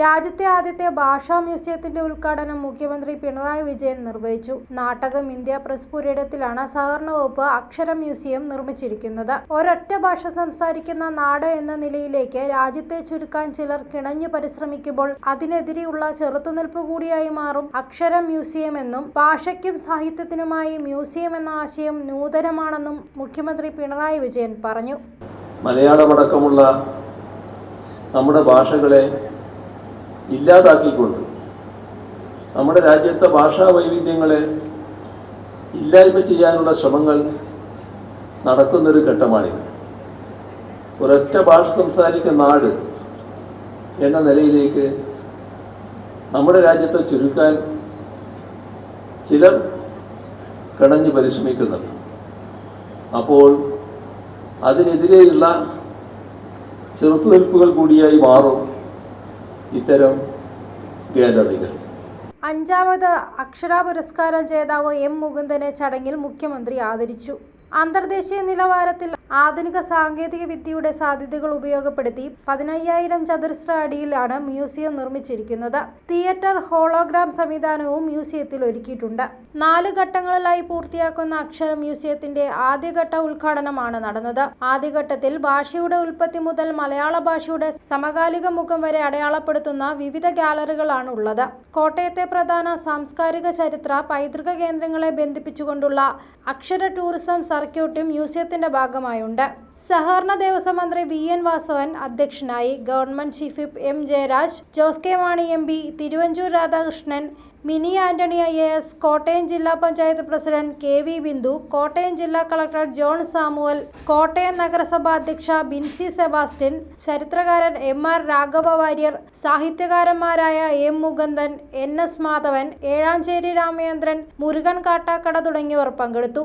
രാജ്യത്തെ ആദ്യത്തെ ഭാഷാ മ്യൂസിയത്തിന്റെ ഉദ്ഘാടനം മുഖ്യമന്ത്രി പിണറായി വിജയൻ നിർവഹിച്ചു. നാടകം ഇന്ത്യ പ്രസ് പുരയിടത്തിലാണ് സഹകരണ വകുപ്പ് അക്ഷര മ്യൂസിയം നിർമ്മിച്ചിരിക്കുന്നത്. ഒരൊറ്റ ഭാഷ സംസാരിക്കുന്ന നാട് എന്ന നിലയിലേക്ക് രാജ്യത്തെ ചുരുക്കാൻ ചിലർ കിണഞ്ഞു പരിശ്രമിക്കുമ്പോൾ അതിനെതിരെയുള്ള ചെറുത്തുനിൽപ്പ് കൂടിയായി മാറും അക്ഷര മ്യൂസിയം എന്നും ഭാഷയ്ക്കും സാഹിത്യത്തിനുമായി മ്യൂസിയം എന്ന ആശയം നൂതനമാണെന്നും മുഖ്യമന്ത്രി പിണറായി വിജയൻ പറഞ്ഞു. മലയാളമടക്കമുള്ള നമ്മുടെ ഭാഷകളെ ഇല്ലാതാക്കിക്കൊണ്ട്. നമ്മുടെ രാജ്യത്തെ ഭാഷാ വൈവിധ്യങ്ങളെ ഇല്ലായ്മ ചെയ്യാനുള്ള ശ്രമങ്ങൾ നടക്കുന്നൊരു ഘട്ടമാണിത്. ഒരൊറ്റ ഭാഷ സംസാരിക്കുന്ന നാട് എന്ന നിലയിലേക്ക് നമ്മുടെ രാജ്യത്തെ ചുരുക്കാൻ ചിലർ കിണഞ്ഞ് പരിശ്രമിക്കുന്നുണ്ട്. അപ്പോൾ അതിനെതിരെയുള്ള ചെറുത്തുനിൽപ്പുകൾ കൂടിയായി മാറും. ഇത്തരം ഗാലറികൾ അഞ്ചാമത് അക്ഷര പുരസ്കാരം ജേതാവ് എം മുകുന്ദനെ ചടങ്ങിൽ മുഖ്യമന്ത്രി ആദരിച്ചു. അന്തർദേശീയ നിലവാരത്തിൽ ആധുനിക സാങ്കേതിക വിദ്യയുടെ സാധ്യതകൾ ഉപയോഗപ്പെടുത്തി പതിനയ്യായിരം ചതുരശ്ര അടിയിലാണ് മ്യൂസിയം നിർമ്മിച്ചിരിക്കുന്നത്. തിയേറ്റർ ഹോളോഗ്രാം സംവിധാനവും മ്യൂസിയത്തിൽ ഒരുക്കിയിട്ടുണ്ട്. നാല് ഘട്ടങ്ങളിലായി പൂർത്തിയാക്കുന്ന അക്ഷര മ്യൂസിയത്തിന്റെ ആദ്യഘട്ട ഉദ്ഘാടനമാണ് നടന്നത്. ആദ്യഘട്ടത്തിൽ ഭാഷയുടെ ഉൽപ്പത്തി മുതൽ മലയാള ഭാഷയുടെ സമകാലിക മുഖം വരെ അടയാളപ്പെടുത്തുന്ന വിവിധ ഗാലറികളാണ് ഉള്ളത്. കോട്ടയത്തെ പ്രധാന സാംസ്കാരിക ചരിത്ര പൈതൃക കേന്ദ്രങ്ങളെ ബന്ധിപ്പിച്ചുകൊണ്ടുള്ള അക്ഷര ടൂറിസം സർക്യൂട്ടും മ്യൂസിയത്തിന്റെ ഭാഗമായുണ്ട്. സഹകരണ ദേവസ്വം മന്ത്രി വി എൻ വാസവൻ അധ്യക്ഷനായി government chief M Jayaraj Jose K Mani M P Thiruvanchoor Radhakrishnan Mini Antony I S Kottayam ജില്ലാ panchayat president K V Bindu Kottayam ജില്ലാ കളക്ടർ ജോൺ സാമുവൽ കോട്ടയം നഗരസഭാ അധ്യക്ഷ ബിൻസി സെബാസ്റ്റ്യൻ ചരിത്രകാരൻ M R Raghava Warrier സാഹിത്യകാരന്മാരായ M Mukundan N S Madhavan Ezhacherry Ramachandran Murukan Kattakada തുടങ്ങിയവർ പങ്കെടുത്തു.